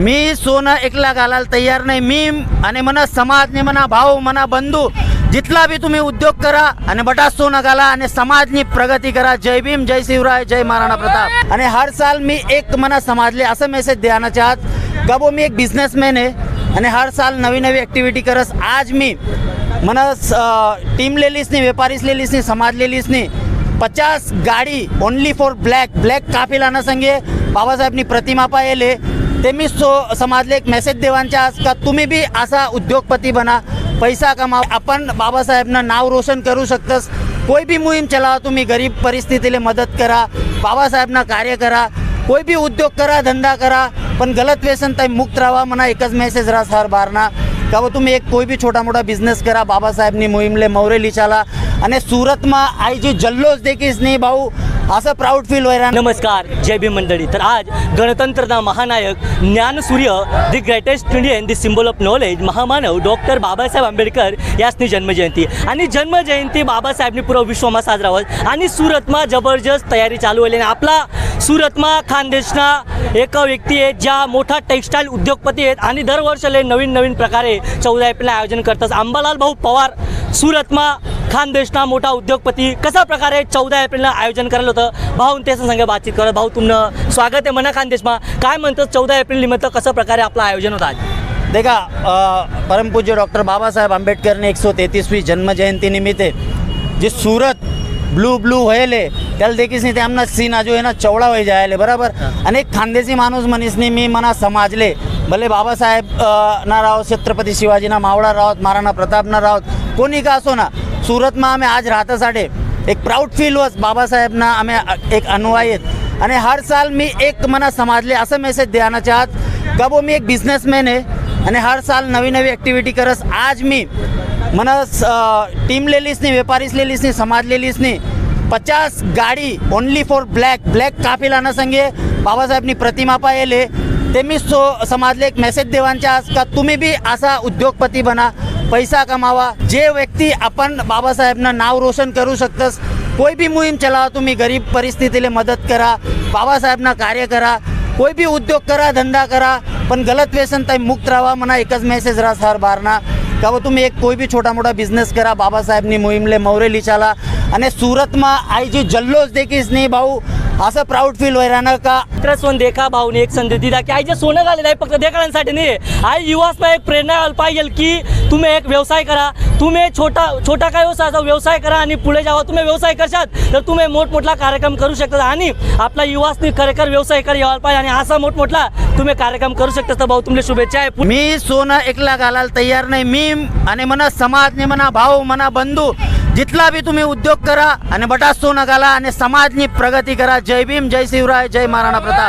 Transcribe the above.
मी सोनं एकला घालायला तयार नाही. मी आणि म्हणा समाजने म्हणा भाऊ म्हणा बंधू जितला बी तुम्ही उद्योग करा आणि बटा सोनं घाला आणि समाजनी प्रगती करा. जय भीम जय शिवराय जय महाराणा प्रताप. आणि हर साल मी एक म्हणा समाजले असं मेसेज द्यायला चाहत का मी एक बिझनेसमॅन आहे आणि हर साल नवी नवी ॲक्टिव्हिटी करस. आज मी म्हणा टीम लेलीस नाही व्यापारीस लेलीस नाही समाज लेलीस नाही पचास गाडी ओनली फॉर ब्लॅक ब्लॅक काफिलानं संगे बाबासाहेबनी प्रतिमा पाहिले ते मी सो समाजले एक मेसेज देवांच्या आज का तुम्ही बी असा उद्योगपती बना पैसा कमाव. आपण बाबासाहेबनं नाव रोशन करू शकतस. कोई भी मोहीम चलावा तुम्ही गरीब परिस्थितीला मदत करा बाबासाहेबना कार्य करा कोई भी उद्योग करा धंदा करा पण गलत व्यसन ताई मुक्त राहा म्हणा एकच मेसेज राहा सर बारना. का तुम्ही एक कोई बी छोटा मोठा बिझनेस करा बाबासाहेबनी मोहीमले मौरे અને સુરતમાં આઈ જે જલ્લોશ દેખીશ નહીં ભાઉ असं प्राऊड फील व्हायला नमस्कार जय भीम मंडळी तर आज गणतंत्रना महानायक ज्ञानसूर्य the greatest Indian the symbol of knowledge महामानव डॉक्टर बाबासाहेब आंबेडकर यासनी जन्मजयंती आणि जन्मजयंती बाबासाहेबनी पुरा विश्वमा साजरा होत आणि सुरतमा जबरदस्त तयारी चालू होईल आणि आपला સુરતમાં ખાનદેશના એક વ્યક્તિ જ્યાં મોટા ટેક્સટાઇલ ઉદ્યોગપતિ અને દર વર્ષે નવીન નવીન પ્રકારે चौदा એપ્રિલના આયોજન करतात અંબાલાલ બહુ પવાર સુરતમાં खानदेशना मोठा उद्योगपती. कशा प्रकारे चौदा एप्रिलला आयोजन करायला होतं? भाऊ त्याचं संग बातचीत करत भाऊ तुमनं स्वागत आहे म्हणा खानदेशमा काय म्हणतात चौदा एप्रिल निमित्त कसं प्रकारे आपलं आयोजन होतं आज? देखा परमपूज्य डॉक्टर बाबासाहेब आंबेडकरने एकशे तेहतीसवी जन्मजयंती निमित्त जे सुरत ब्लू ब्लू व्हायले त्याला देखील नाही ते आमना सीन आजो आहे ना चवळा व्हाय जायले बरोबर? आणि एक खानदेशी माणूस मनीसनी मी मना समाजले. भले बाबासाहेब ना राहोत छत्रपती शिवाजीना मावळा राहोत महाराणा प्रताप ना राहोत कोणी का असो ना સુરતમાં અમે આજ રાતે સાડે એક પ્રાઉડ ફીલ વોઝ બાબા સાહેબના અમે એક અનુયાયીत અને હર સાલ मी एक मना समाजले असं मेसेज द्याना चाहत का वो मी एक बिझनेसमॅन आहे आणि हर साल नवी नवी ॲक्टिव्हिटी करस आज मी मना टीम लेलीसनी વેપારીસ લેલીસની સમાજ લેલીસની પચાસ ગાડી ઓનલી ફોર બ્લેક બ્લેક કાફિલાના संगे बाबासाहेबनी प्रतिमा पाहिले ते मी सो समाजले एक मेसेज देवांच्या आज का तुम्ही बी असा उद्योगपती बना पैसा कमावा. जे व्यक्ती आपण बाबासाहेबनं नाव रोशन करू शकतस कोई भी मोहीम चलावा तुम्ही गरीब परिस्थितीला मदत करा बाबासाहेबना कार्य करा कोई भी उद्योग करा धंदा करा पण गलत व्यसन ताई मुक्त राहा म्हणा एकच मेसेज राहा सर बारना. का बा तुम्ही एक कोई भी छोटा मोठा बिझनेस करा बाबासाहेबनी मोहीमले मौरे लिचाला. आणि सुरतમાં आईची जल्लोष देखीस नाही भाऊ असं प्राऊड फील व्हायला का? चित्रस्वन देखा भाऊने एक संधी दिला की आई जे सोनं घालेलं आहे फक्त देखाड्यांसाठी नाही आहे. आई युवासना एक प्रेरणा यायला पाहिजे की तुम्ही एक व्यवसाय करा. तुम्ही छोटा छोटा काय व्यवसायाचा व्यवसाय करा आणि पुढे जावा. तुम्ही व्यवसाय करशात तर तुम्ही मोठमोठला कार्यक्रम करू शकता आणि आपला युवासनी खरेखर व्यवसाय कर यायला पाहिजे आणि असा मोठमोठला तुम्ही कार्यक्रम करू शकता. तर भाऊ तुमची शुभेच्छा आहे. मी सोनं एकला घालायला तयार नाही. मी आणि म्हणा समाजने म्हणा भाऊ म्हणा बंधू जितला बी तुम्ही उद्योग करा आणि बटा सोनं घाला आणि समाजनी प्रगती करा. जय भीम जय शिवराय जय महाराणा प्रताप.